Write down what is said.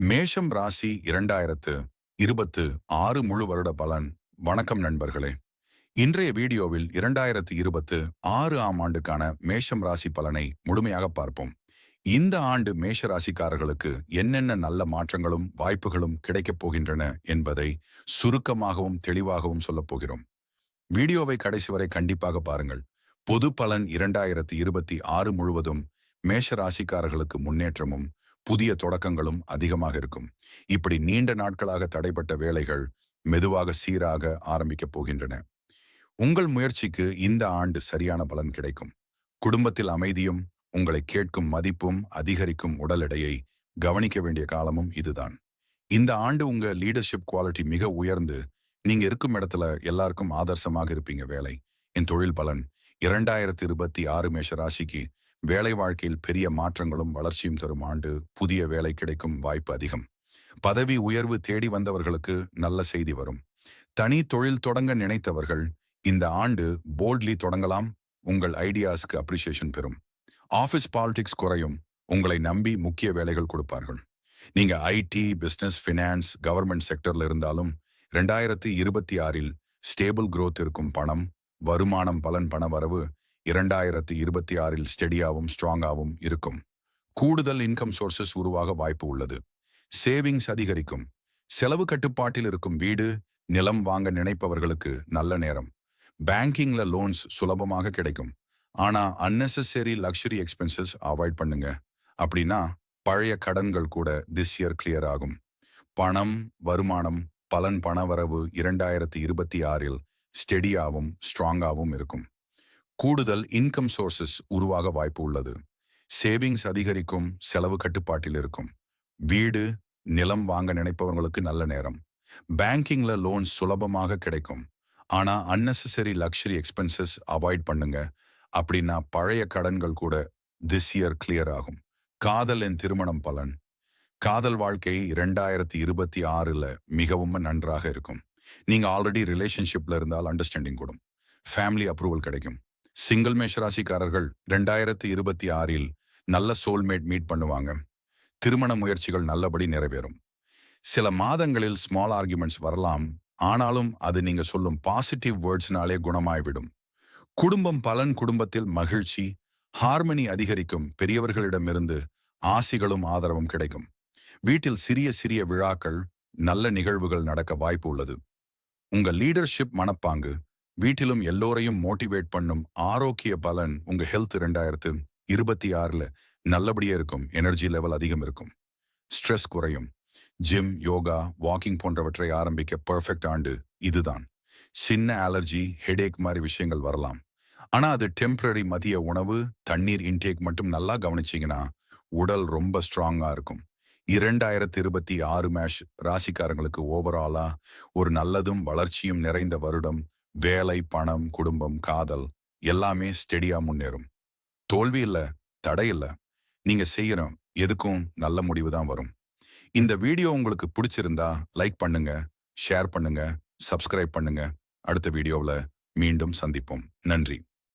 மேஷம் ராசி இரண்டாயிரத்து இருபத்து ஆறு முழு வருட பலன். வணக்கம் நண்பர்களே. இன்றைய வீடியோவில் இரண்டாயிரத்து இருபத்து ஆறு ஆம் ஆண்டுக்கான மேஷம் ராசி பலனை முழுமையாக பார்ப்போம். இந்த ஆண்டு மேஷ ராசிக்காரர்களுக்கு என்னென்ன நல்ல மாற்றங்களும் வாய்ப்புகளும் கிடைக்கப் போகின்றன என்பதை சுருக்கமாகவும் தெளிவாகவும் சொல்லப் போகிறோம். வீடியோவை கடைசி வரை கண்டிப்பாக பாருங்கள். பொது பலன் இரண்டாயிரத்து இருபத்தி ஆறு முழுவதும் மேஷ ராசிக்காரர்களுக்கு முன்னேற்றமும் புதிய தொடக்கங்களும் அதிகமாக இருக்கும். இப்படி நீண்ட நாட்களாக தடைப்பட்ட வேலைகள் மெதுவாக சீராக ஆரம்பிக்கப் போகின்றன. உங்கள் முயற்சிக்கு இந்த ஆண்டு சரியான பலன் கிடைக்கும். குடும்பத்தில் அமைதியும் உங்களை கேட்கும் மதிப்பும் அதிகரிக்கும் உடல் எடையை கவனிக்க வேண்டிய காலமும் இதுதான். இந்த ஆண்டு உங்க லீடர்ஷிப் குவாலிட்டி மிக உயர்ந்து நீங்க இருக்கும் இடத்துல எல்லாருக்கும் ஆதர்சமாக இருப்பீங்க வேலை. என் தொழில் பலன் இரண்டாயிரத்தி இருபத்தி ஆறு மேஷ ராசிக்கு வேலை வாழ்க்கையில் பெரிய மாற்றங்களும் வளர்ச்சியும் தரும் ஆண்டு புதிய வேலை கிடைக்கும் வாய்ப்பு அதிகம். பதவி உயர்வு தேடி வந்தவர்களுக்கு நல்ல செய்தி வரும். தனி தொழில் தொடங்க நினைத்தவர்கள் இந்த ஆண்டு போல்ட்லி தொடங்கலாம் உங்கள் ஐடியாஸ்க்கு அப்ரிசியேஷன் பெறும். ஆபீஸ் பாலிடிக்ஸ் குறையும் உங்களை நம்பி முக்கிய வேலைகள் கொடுப்பார்கள். நீங்க ஐடி பிசினஸ் பினான்ஸ் கவர்மெண்ட் செக்டர்ல இருந்தாலும் ரெண்டாயிரத்தி இருபத்தி ஆறில் ஸ்டேபிள் குரோத் இருக்கும் பணம் வருமானம் பலன் பண வரவு இரண்டாயிரத்தி இருபத்தி ஆறில் ஸ்டெடியாவும் ஸ்ட்ராங்காகவும் இருக்கும். கூடுதல் இன்கம் சோர்சஸ் உருவாக வாய்ப்பு உள்ளது. சேவிங்ஸ் அதிகரிக்கும். செலவு கட்டுப்பாட்டில் இருக்கும் வீடு நிலம் வாங்க நினைப்பவர்களுக்கு நல்ல நேரம். பேங்கிங்ல லோன்ஸ் சுலபமாக கிடைக்கும். ஆனா அன்னெசரி லக்ஸுரி எக்ஸ்பென்சஸ் அவாய்ட் பண்ணுங்க. அப்படின்னா பழைய கடன்கள் கூட திஸ் இயர் கிளியர் ஆகும். பணம் வருமானம் பலன் பணவரவு இரண்டாயிரத்தி இருபத்தி ஆறில் ஸ்டெடியாவும் ஸ்ட்ராங்காகவும் இருக்கும். கூடுதல் இன்கம் சோர்சஸ் உருவாக வாய்ப்பு உள்ளது. சேவிங்ஸ் அதிகரிக்கும் செலவு கட்டுப்பாட்டில் இருக்கும். வீடு நிலம் வாங்க நினைப்பவர்களுக்கு நல்ல நேரம். பேங்கிங்ல லோன் சுலபமாக கிடைக்கும். ஆனா அன்னெசரி லக்ஸரி எக்ஸ்பென்சஸ் அவாய்ட் பண்ணுங்க. அப்படின்னா பழைய கடன்கள் கூட திஸ் இயர் கிளியர் ஆகும். காதல் என் திருமணம் பலன். காதல் வாழ்க்கை இரண்டாயிரத்தி இருபத்தி ஆறுல மிகவும் நன்றாக இருக்கும். நீங்க ஆல்ரெடி ரிலேஷன்ஷிப்ல இருந்தால் அண்டர்ஸ்டாண்டிங் கூடும். ஃபேமிலி அப்ரூவல் கிடைக்கும். சிங்கிள் மேஷ் ராசிக்காரர்கள் ரெண்டாயிரத்தி இருபத்தி ஆறில் நல்ல சோல்மேட் மீட் பண்ணுவாங்க. திருமண முயற்சிகள் நல்லபடி நிறைவேறும். சில மாதங்களில் ஸ்மால் ஆர்குமெண்ட்ஸ் வரலாம். ஆனாலும் அது நீங்க சொல்லும் பாசிட்டிவ் வேர்ட்ஸ்னாலே குணமாய்விடும். குடும்பம் பலன் குடும்பத்தில் மகிழ்ச்சி ஹார்மனி அதிகரிக்கும். பெரியவர்களிடமிருந்து ஆசிகளும் ஆதரவும் கிடைக்கும். வீட்டில் சிறிய சிறிய விழாக்கள் நல்ல நிகழ்வுகள் நடக்க வாய்ப்பு உள்ளது. உங்க லீடர்ஷிப் மனப்பாங்கு வீட்டிலும் எல்லோரையும் மோட்டிவேட் பண்ணும் ஆரோக்கிய பலன் உங்க ஹெல்த் ரெண்டாயிரத்து இருபத்தி ஆறுல நல்லபடியா இருக்கும். எனர்ஜி லெவல் அதிகம் இருக்கும். ஸ்ட்ரெஸ் குறையும். ஜிம் யோகா வாக்கிங் போன்றவற்றை ஆரம்பிக்க பர்ஃபெக்ட் ஆண்டு இதுதான். சின்ன அலர்ஜி ஹெடேக் மாதிரி விஷயங்கள் வரலாம். ஆனா அது டெம்பரரி மதிய உணவு தண்ணீர் இன்டேக் மட்டும் நல்லா கவனிச்சிங்கன்னா உடல் ரொம்ப ஸ்ட்ராங்கா இருக்கும். இரண்டாயிரத்தி இருபத்தி ஆறு மேஷ் ராசிக்காரங்களுக்கு ஓவராலா ஒரு நல்லதும் வளர்ச்சியும் நிறைந்த வருடம் வேலை பணம் குடும்பம் காதல் எல்லாமே ஸ்டெடியா முன்னேறும். தோல்வி இல்ல தடை இல்ல. நீங்க செய்யற எதுக்கும் நல்ல முடிவு தான் வரும். இந்த வீடியோ உங்களுக்கு பிடிச்சிருந்தா லைக் பண்ணுங்க ஷேர் பண்ணுங்க சப்ஸ்கிரைப் பண்ணுங்க. அடுத்த வீடியோவில் மீண்டும் சந்திப்போம். நன்றி.